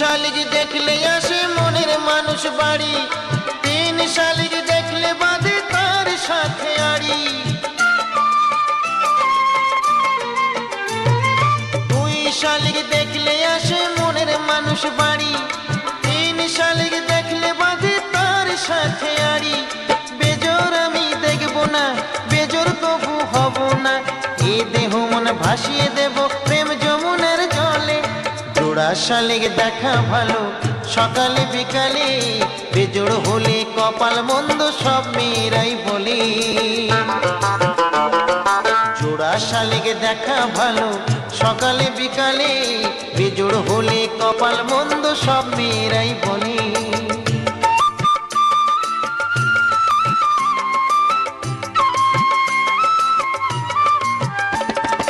শালিক দেখলে আসে মনের মানুষ বাড়ি। তিন শালিক দেখলে বাঁধে তার সাথে আড়ি। দুই শালিক দেখলে আসে মনের মানুষ বাড়ি। তিন শালিক দেখলে বাঁধে তার সাথে আড়ি। বেজোর আমি দেখব না, বেজোর তবু হব না। এ দেহ মন ভাসিয়ে দেব জোড়া শালিক দেখা ভালো। সকালে, বিকালে বেজোড় হলে কপাল মন্দ সব মেয়েরাই বলে। জোড়া শালিক দেখা ভালো। সকালে, বিকালে বেজোড় হলে কপাল মন্দ সব মেয়েরাই বলে।